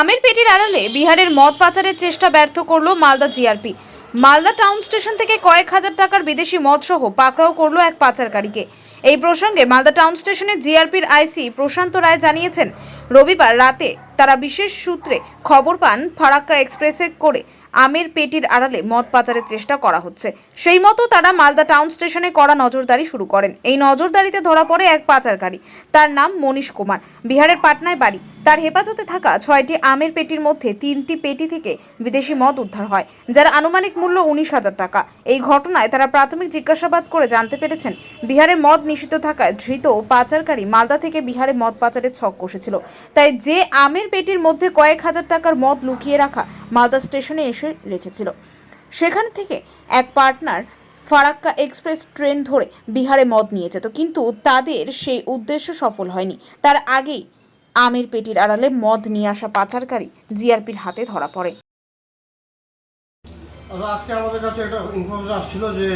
আমের পেটির আড়ালে বিহারের মদ পাচারের চেষ্টা ব্যর্থ করল Malda GRP. Malda town station থেকে কয়েক হাজার টাকার বিদেশি মদ সহ পাকড়াও করল এক পাচারকারীকে। এই প্রসঙ্গে মালদা টাউন স্টেশনে জিআরপির আইসি প্রশান্ত রায় জানিয়েছেন, রবিবার রাতে তারা বিশেষ সূত্রে খবর পান ফারাক্কা এক্সপ্রেসে করে আমের পেটির আড়ালে মদ পাচারের চেষ্টা করা হচ্ছে। সেই মতো তারা মালদা টাউন স্টেশনে করা নজরদারি শুরু করেন। এই নজরদারিতে ধরা পড়ে এক পাচারকারী। তার নাম মনীষ কুমার। বিহারের পাটনায় বাড়ি। তার হেফাজতে থাকা ছয়টি আমের পেটির মধ্যে তিনটি পেটি থেকে বিদেশি মদ উদ্ধার হয়, যার আনুমানিক মূল্য উনিশ হাজার টাকা। এই ঘটনায় তারা প্রাথমিক জিজ্ঞাসাবাদ করে জানতে পেরেছেন, বিহারে মদ নিষিদ্ধ থাকায় ধৃত পাচারকারী মালদা থেকে বিহারে মদ পাচারের ছক কষেছিল। তাই যে আমের পেটির মধ্যে কয়েক হাজার টাকার মদ লুকিয়ে রাখা মালদা স্টেশনে এসে রেখেছিল। সেখান থেকে এক পার্টনার ফারাক্কা এক্সপ্রেস ট্রেন ধরে বিহারে মদ নিয়ে যেত, কিন্তু তাদের সেই উদ্দেশ্য সফল হয়নি। তার আগেই আমের পেটির আড়ালে মদ নিয়ে আসা পাচারকারী জিআরপির হাতে ধরা পড়ে। আচ্ছা, আজকে আমাদের কাছে একটা ইনফরমেশন আসছিল যে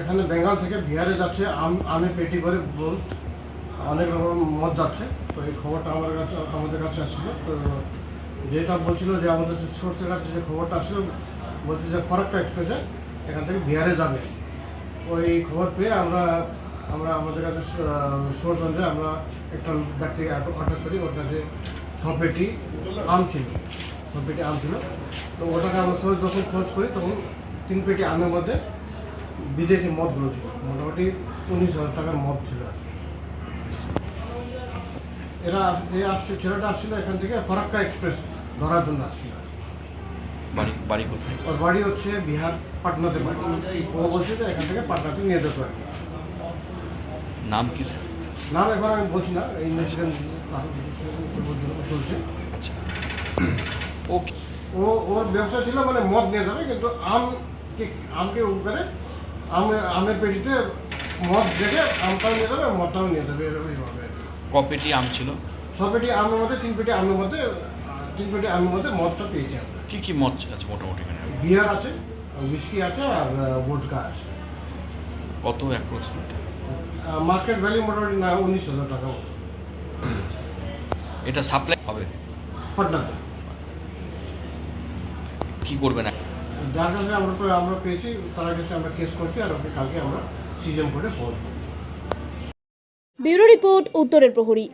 এখানে বেঙ্গল থেকে বিহারে যাচ্ছে আম পেটি করে বল। অনেক রকম মদ যাচ্ছে তো এই খবরটা আমার কাছে আমাদের কাছে আসছিল। তো যেটা বলছিল যে আমাদের যে সোর্সের কাছে যে খবরটা আসছিল বলছে যে ফরাক্কা এক্সপ্রেসে এখান থেকে বিহারে যাবে। ওই খবর পেয়ে আমরা আমরা আমাদের কাছে সোর্স অনুযায়ী আমরা একটা ব্যক্তিকে অর্ডার করি ওর কাছে ছ পেটি আম ছিল ছ পেটি আম ছিল। তো ওটাকে আমরা সোর্স যখন সোর্স করি তখন তিন পেটি আমের মধ্যে বিদেশি মদগুলো ছিল মোটামুটি উনিশ হাজার টাকার মদ ছিল। এরা এ আসছে ছেলেটা আসছিল এখান থেকে ফরাক্কা এক্সপ্রেস ধরার জন্য আসছিল। বাড়ি বাড়ি কোথায়? ওর বাড়ি হচ্ছে বিহার পাটনাতে বাড়ি। ও বলছে যে এখান থেকে পাটনাতে নিয়ে যেত আর কি নাম কি স্যার? নাম এখন আমি বলছি না ইনভেস্টিগেশন চলছে। আচ্ছা। ও ও ওর ব্যবসা ছিল মানে মদ নিয়ে যাবে কিন্তু আম কে আমকে উপরে আম আমের পেটিতে মদ দেখে আমটাও নিয়ে যাবে মদটাও নিয়ে যাবে এরকম এইভাবে ক পেটি আম ছিল? ছ পেটি আমের মধ্যে তিন পেটি আমের মধ্যে তিন পেটি আমের মধ্যে মদটা পেয়েছি আমরা। কি কি মদ আছে মোটামুটি এখানে? বিয়ার আছে উইস্কি আছে আর ভোটকা আছে। কত অ্যাপ্রক্সিমেট মার্কেট ভ্যালু মোটামুটি না উনিশ হাজার টাকা এটা সাপ্লাই হবে? পাটনাতে কি করবেন? যার কাছে আমরা আমরা পেয়েছি তার কাছে আমরা কেস করছি আর ওকে কালকে আমরা সিজন করে পড়ব ব্যুরো রিপোর্ট উত্তরের প্রহরী।